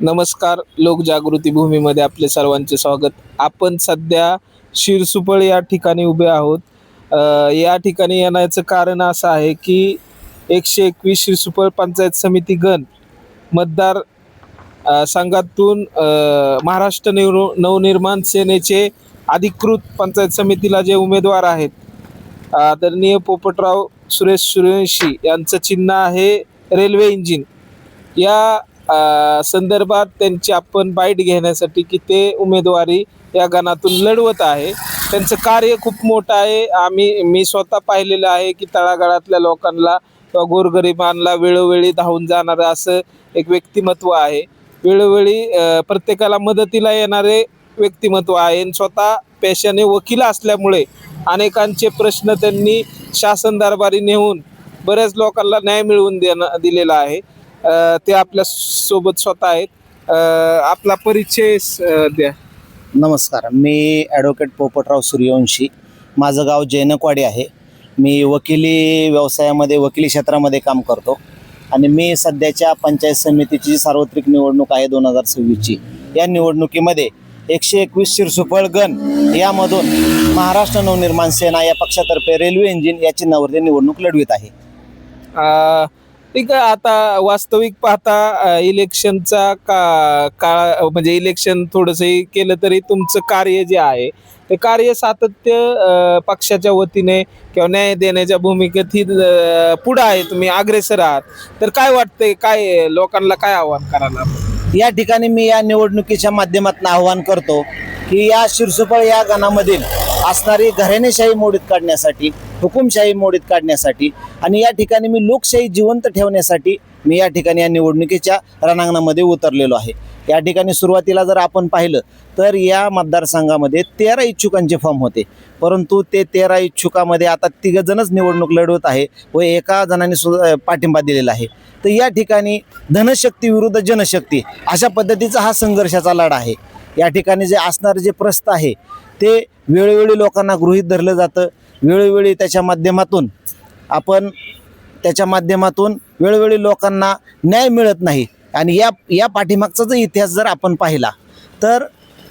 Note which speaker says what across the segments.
Speaker 1: नमस्कार लोकजागृती भूमीमध्ये आपले सर्वांचे स्वागत. आपण सध्या शिरसुपळ या ठिकाणी उभे आहोत. या ठिकाणी येण्याचं कारण असं आहे की एकशे एकवीस शिरसुपळ पंचायत समिती गण मतदार संघातून महाराष्ट्र नवनिर्माण सेनेचे अधिकृत पंचायत समितीला जे उमेदवार आहेत आदरणीय पोपटराव सुरेश सूर्यवंशी यांचं चिन्ह आहे रेल्वे इंजिन. या संदर्भात त्यांची आपण बाईट घेण्यासाठी की ते उमेदवारी या गणातून लढवत आहे. त्यांचं कार्य खूप मोठं आहे. आम्ही मी स्वतः पाहिलेलं आहे की तळागाळातल्या लोकांना किंवा गोरगरिबांना वेळोवेळी धावून जाणारं असं एक व्यक्तिमत्व आहे. वेळोवेळी प्रत्येकाला मदतीला येणारे व्यक्तिमत्व आहे. आणि स्वतः पेशाने वकील असल्यामुळे अनेकांचे प्रश्न त्यांनी शासन दरबारी नेऊन बऱ्याच लोकांना न्याय मिळवून देणं दिलेला आहे. ते आपल्यासोबत स्वतः आहेत. आपला परिचय स- द्या.
Speaker 2: नमस्कार मी ॲडव्होकेट पोपटराव सूर्यवंशी. माझं गाव जैनकवाडी आहे. मी वकिली व्यवसायामध्ये वकिली क्षेत्रामध्ये काम करतो. आणि मी सध्याच्या पंचायत समितीची सार्वत्रिक निवडणूक आहे दोन हजार सव्वीसची. या निवडणुकीमध्ये एकशे एकवीस शिरसुफळ गण यामधून महाराष्ट्र नवनिर्माण सेना या पक्षातर्फे रेल्वे इंजिन या चिन्हावरती निवडणूक लढवित आहे.
Speaker 1: अ, ठीक आहे आता वास्तविक पाहता अ, इलेक्शनचा का काळ म्हणजे इलेक्शन थोडंसं केलं तरी तुमचं कार्य जे आहे ते कार्य सातत्य अ, पक्षाच्या वतीने किंवा न्याय देण्याच्या भूमिकेत ही अ, पुढं आहे तुम्ही अग्रेसर आहात. तर काय वाटतंय काय लोकांना काय आव्हान करायला
Speaker 2: या ठिकाणी मी या निवडणुकीच्या माध्यमातून आवाहन करतो की या शिरसुपळ या गणामधील असणारी घराणेशाही मोडीत काढण्यासाठी हुकुमशाही मोडीत काढण्यासाठी आणि या ठिकाणी मी लोकशाही जिवंत ठेवण्यासाठी मी या ठिकाणी या निवडणुकीच्या रणांगणामध्ये उतरलेलो आहे. या ठिकाणी सुरुवातीला जर आपण पाहिलं तर या मतदारसंघामध्ये तेरा इच्छुकांचे फॉर्म होते. परंतु ते तेरा इच्छुकामध्ये आता तिघजणच निवडणूक लढवत आहे व एका जणांनी सुद्धा पाठिंबा दिलेला आहे. तर या ठिकाणी धनशक्ती विरुद्ध जनशक्ती अशा पद्धतीचा हा संघर्षाचा लढा आहे. या ठिकाणी जे असणारे जे प्रस्त आहे ते वेळोवेळी लोकांना गृहीत धरलं जातं. वेळोवेळी त्याच्या माध्यमातून आपण त्याच्या माध्यमातून वेळोवेळी लोकांना न्याय मिळत नाही. आणि या या पाठीमागचा जर इतिहास जर आपण पाहिला तर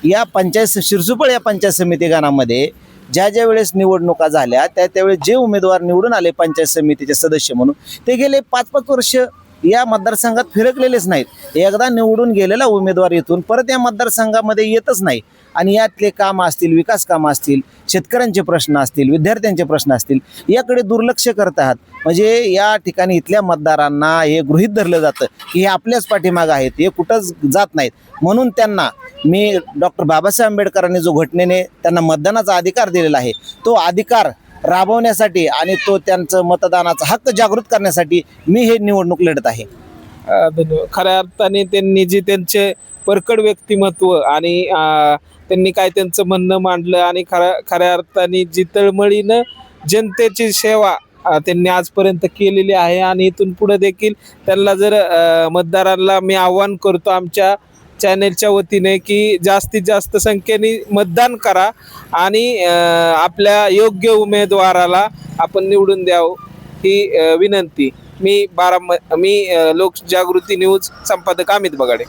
Speaker 2: या पंचायत शिरसुपळ या पंचायत समिती गणामध्ये ज्या ज्या वेळेस निवडणुका झाल्या त्या त्यावेळेस जे उमेदवार निवडून आले पंचायत समितीचे सदस्य म्हणून ते गेले पाच पाच वर्ष या मतदारसंघात फिरकलेलेच नाहीत. एकदा निवडून गेलेला उमेदवार इथून परत या मतदारसंघामध्ये येतच नाही. आणि यातले कामं असतील विकास कामं असतील शेतकऱ्यांचे प्रश्न असतील विद्यार्थ्यांचे प्रश्न असतील याकडे दुर्लक्ष करत आहात. म्हणजे या ठिकाणी इथल्या मतदारांना हे गृहीत धरलं जातं की हे आपल्याच पाठीमागं आहेत हे कुठंच जात नाहीत. म्हणून त्यांना मी डॉक्टर बाबासाहेब आंबेडकरांनी जो घटनेने त्यांना मतदानाचा अधिकार दिलेला आहे तो अधिकार राबवण्यासाठी आणि तो त्यांचं मतदानाचा हक्क जागृत करण्यासाठी मी हे निवडणूक लढत आहे.
Speaker 1: धन्यवाद. खऱ्या अर्थाने त्यांनी जे त्यांचे परकड व्यक्तिमत्व आणि त्यांनी काय त्यांचं म्हणणं मांडलं आणि खऱ्या खऱ्या अर्थाने जी तळमळीनं जनतेची सेवा त्यांनी आजपर्यंत केलेली आहे आणि इथून पुढे देखील त्यांना जर मतदारांना मी आव्हान करतो आमच्या चॅनेलच्या वतीने की जास्तीत जास्त संख्येने मतदान करा आणि आपल्या योग्य उमेदवाराला आपण निवडून द्यावं ही विनंती. मी बारा मी लोकजागृती न्यूज संपादक अमित बगाडे.